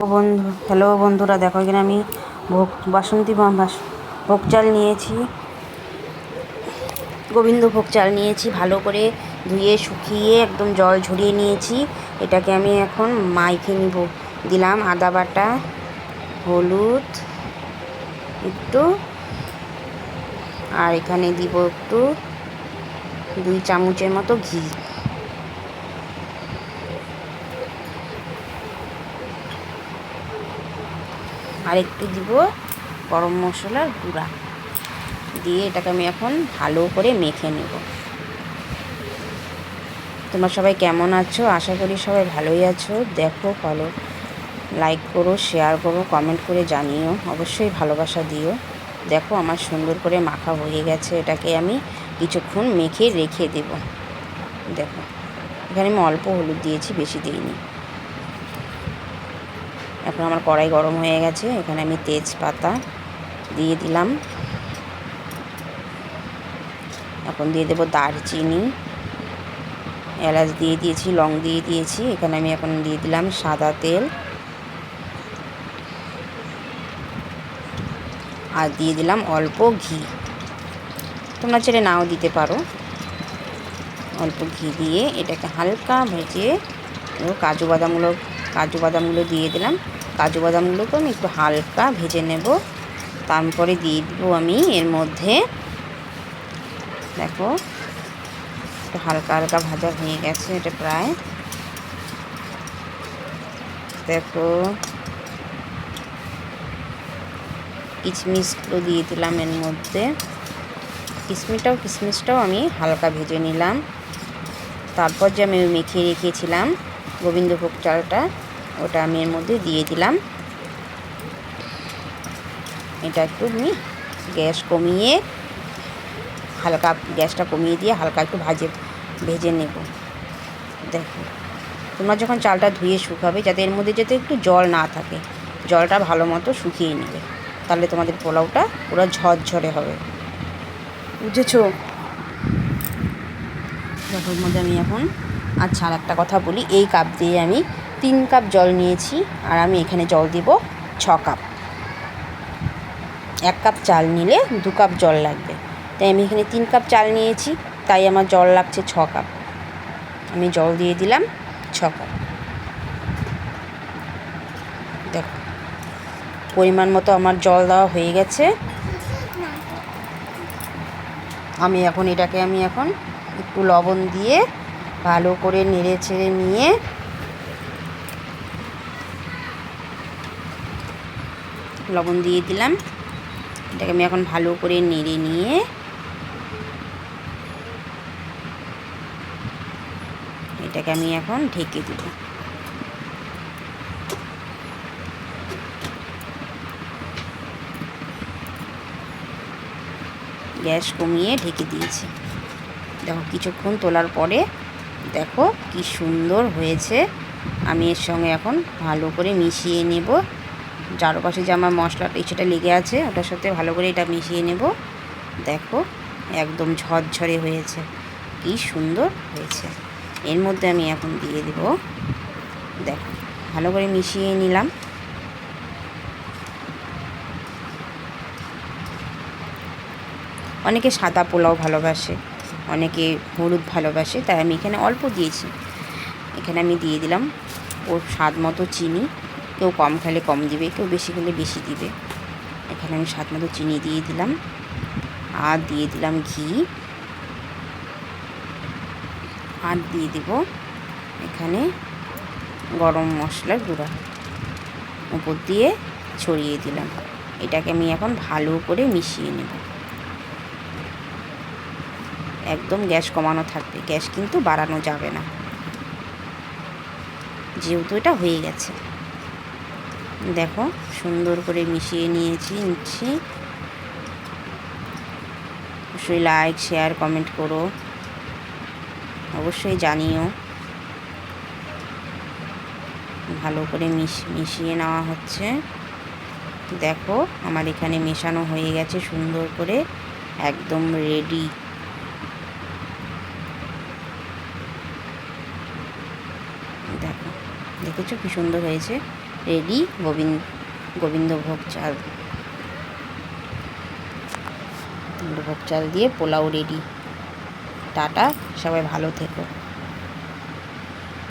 বন্ধু হ্যালো বন্ধুরা, দেখো এখানে আমি ভোগ, বাসন্তী বাস- ভোগ চাল নিয়েছি। গোবিন্দ ভোগ চাল নিয়েছি, ভালো করে ধুয়ে, শুকিয়ে একদম জল ঝরিয়ে নিয়েছি। এটাকে আমি এখন মাইখে নিব। দিলাম আদা বাটা, হলুদ, একটু। আর এখানে দিব একটু দুই চামচের মতো ঘি। আর একটু দিব গরম মশলার গুঁড়া। দিয়ে এটাকে আমি এখন ভালো করে মেখে নেব। তোমরা সবাই কেমন আছো? আশা করি সবাই ভালোই আছো। দেখো ফলো লাইক করো শেয়ার করো কমেন্ট করে জানিও। অবশ্যই ভালোবাসা দিও। দেখো, আমার সুন্দর করে মাখা হয়ে গেছে। এটাকে আমি কিছুক্ষণ মেখে রেখে দেব। দেখো, এখানে আমি অল্প হলুদ দিয়েছি, বেশি দিইনি। এখন আমার কড়াই গরম হয়ে গেছে, এখানে আমি তেজপাতা দিয়ে দিলাম। এখন দিয়ে দেবো দারচিনি, এলাচ দিয়ে দিয়েছি, লং দিয়ে দিয়েছি, এখানে আমি এখন দিয়ে দিলাম সাদা তেল। আর দিয়ে দিলাম অল্প ঘি। তোমরা ছেড়ে নাও দিতে পারো। অল্প ঘি দিয়ে এটাকে হালকা ভেজে, কাজু বাদামগুলো কাজু বাদামগুলো দিয়ে দিলাম। কাজু বাদামগুলোকে আমি একটু হালকা ভেজে নেব। তারপরে দিয়ে দেবো আমি এর মধ্যে, দেখো, একটু হালকা হালকা ভাজা হয়ে গেছে এটা প্রায়। দেখো, কিশমিশগুলো দিয়ে দিলাম এর মধ্যে। কিশমিশটাও কিশমিশটাও আমি হালকা ভেজে নিলাম। তারপর যে আমি মেখে রেখেছিলাম গোবিন্দভোগ চালটা ওটা আমি এর মধ্যে দিয়ে দিলাম। এটা একটু আমি গ্যাস কমিয়ে, হালকা গ্যাসটা কমিয়ে দিয়ে হালকা একটু ভাজে, ভেজে নেব। দেখো, তোমরা যখন চালটা ধুয়ে শুকাবে, যাতে এর মধ্যে যাতে একটু জল না থাকে, জলটা ভালো মতো শুকিয়ে নেবে। তাহলে তোমাদের পোলাওটা পুরো ঝরঝরে হবে। বুঝেছ? দেখো মধ্যে আমি এখন আচ্ছা আর একটা কথা বলি, এই কাপ দিয়ে আমি তিন কাপ জল নিয়েছি আর আমি এখানে জল দিব ছ কাপ। এক কাপ চাল নিলে দু কাপ জল লাগবে। তাই আমি এখানে তিন কাপ চাল নিয়েছি, তাই আমার জল লাগছে ছ কাপ। আমি জল দিয়ে দিলাম ছ কাপ। দেখো, পরিমাণ মতো আমার জল দেওয়া হয়ে গেছে। আমি এখন এটাকে আমি এখন একটু লবণ দিয়ে ভালো করে নেড়ে ছেড়ে নিয়ে লবণ দিয়ে দিলাম। এটাকে আমি এখন ভালো করে নেড়ে নিয়ে এটাকে আমি এখন ঢেকে দেব। গ্যাস কমিয়ে ঢেকে দিয়েছি। দেখো কিছুক্ষণ তোলার পরে দেখো কি সুন্দর হয়েছে। আমি এর সঙ্গে এখন ভালো করে মিশিয়ে নেব। চারপাশে যে আমার মশলাটা সেটা লেগে আছে, ওটার সাথে ভালো করে এটা মিশিয়ে নেব। দেখো, একদম ঝরঝরে হয়েছে। কি সুন্দর হয়েছে। এর মধ্যে আমি এখন দিয়ে দেব। দেখো, ভালো করে মিশিয়ে নিলাম। অনেকে সাদা পোলাও ভালোবাসে, অনেকে হলুদ ভালোবাসে, তাই আমি এখানে অল্প দিয়েছি। এখানে আমি দিয়ে দিলাম ওর স্বাদ মতো চিনি। কেউ কম খেলে কম দিবে, কেউ বেশি খেলে বেশি দিবে। এখানে আমি স্বাদ মতো চিনি দিয়ে দিলাম। আর দিয়ে দিলাম ঘি। আর দিয়ে দেব এখানে গরম মশলার গুঁড়া। উপর দিয়ে ছড়িয়ে দিলাম। এটাকে আমি এখন ভালো করে মিশিয়ে নেব। একদম গ্যাস কমানো থাকবে। গ্যাস কিন্তু বাড়ানো যাবে না। যেহেতু এটা হয়ে গেছে। দেখো, সুন্দর করে মিশিয়ে নিয়েছি, নিচ্ছি। অবশ্যই লাইক শেয়ার কমেন্ট করো। অবশ্যই জানিও। ভালো করে মিশ, মিশিয়ে নেওয়া হচ্ছে। দেখো, আমার এখানে মেশানো হয়ে গেছে সুন্দর করে, একদম রেডি দেখো, দেখেছ কি সুন্দর হয়েছে? রেডি গোবিন্দ গোবিন্দভোগ চাল। গোবিন্দভোগ চাল দিয়ে পোলাও রেডি। টাটা সবাই ভালো থেকো।